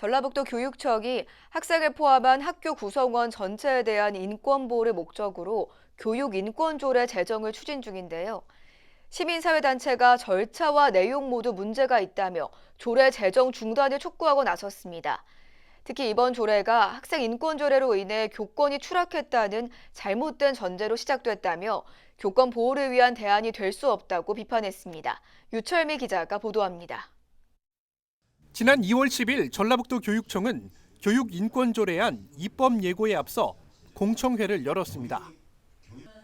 전라북도 교육청이 학생을 포함한 학교 구성원 전체에 대한 인권 보호를 목적으로 교육 인권조례 제정을 추진 중인데요. 시민사회단체가 절차와 내용 모두 문제가 있다며 조례 제정 중단을 촉구하고 나섰습니다. 특히 이번 조례가 학생 인권 조례로 인해 교권이 추락했다는 잘못된 전제로 시작됐다며 교권 보호를 위한 대안이 될 수 없다고 비판했습니다. 유철미 기자가 보도합니다. 지난 2월 10일 전라북도 교육청은 교육 인권 조례안 입법 예고에 앞서 공청회를 열었습니다.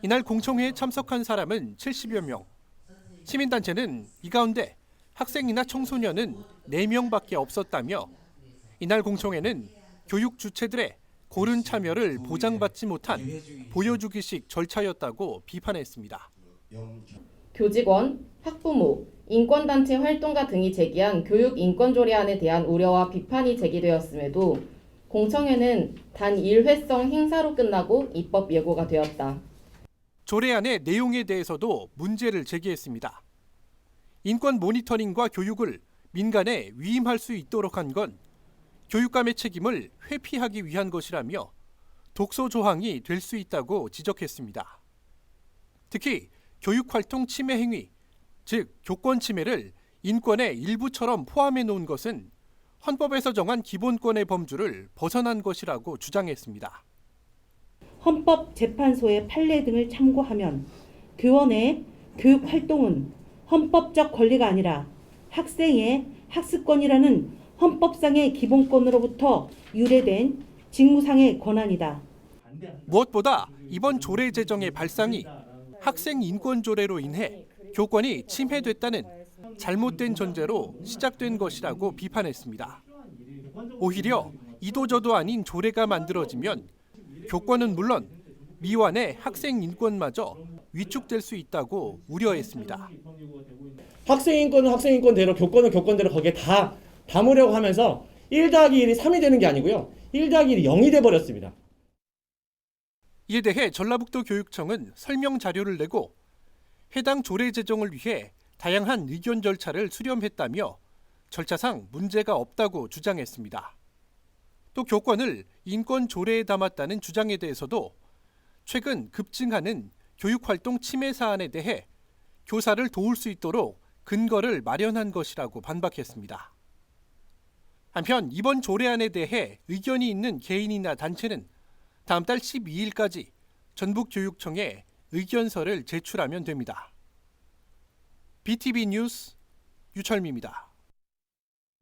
이날 공청회에 참석한 사람은 70여 명. 시민단체는 이 가운데 학생이나 청소년은 4명밖에 없었다며 이날 공청회는 교육 주체들의 고른 참여를 보장받지 못한 보여주기식 절차였다고 비판했습니다. 교직원, 학부모, 인권단체 활동가 등이 제기한 교육 인권조례안에 대한 우려와 비판이 제기되었음에도 공청회는 단 일회성 행사로 끝나고 입법 예고가 되었다. 조례안의 내용에 대해서도 문제를 제기했습니다. 인권 모니터링과 교육을 민간에 위임할 수 있도록 한 건 교육감의 책임을 회피하기 위한 것이라며 독소 조항이 될 수 있다고 지적했습니다. 특히 교육활동 침해 행위, 즉 교권 침해를 인권의 일부처럼 포함해 놓은 것은 헌법에서 정한 기본권의 범주를 벗어난 것이라고 주장했습니다. 헌법재판소의 판례 등을 참고하면 교원의 교육 활동은 헌법적 권리가 아니라 학생의 학습권이라는 헌법상의 기본권으로부터 유래된 직무상의 권한이다. 무엇보다 이번 조례 제정의 발상이 학생 인권 조례로 인해 교권이 침해됐다는 잘못된 전제로 시작된 것이라고 비판했습니다. 오히려 이도저도 아닌 조례가 만들어지면 교권은 물론 미완의 학생 인권마저 위축될 수 있다고 우려했습니다. 학생 인권은 학생 인권대로 교권은 교권대로 거기에 다 담으려고 하면서 1 더하기 1이 3이 되는 게 아니고요. 1 더하기 1이 0이 돼 버렸습니다. 이에 대해 전라북도 교육청은 설명 자료를 내고 해당 조례 제정을 위해 다양한 의견 절차를 수렴했다며 절차상 문제가 없다고 주장했습니다. 또 교권을 인권 조례에 담았다는 주장에 대해서도 최근 급증하는 교육활동 침해 사안에 대해 교사를 도울 수 있도록 근거를 마련한 것이라고 반박했습니다. 한편 이번 조례안에 대해 의견이 있는 개인이나 단체는 다음 달 12일까지 전북교육청에 의견서를 제출하면 됩니다. BTV 뉴스 유철미입니다.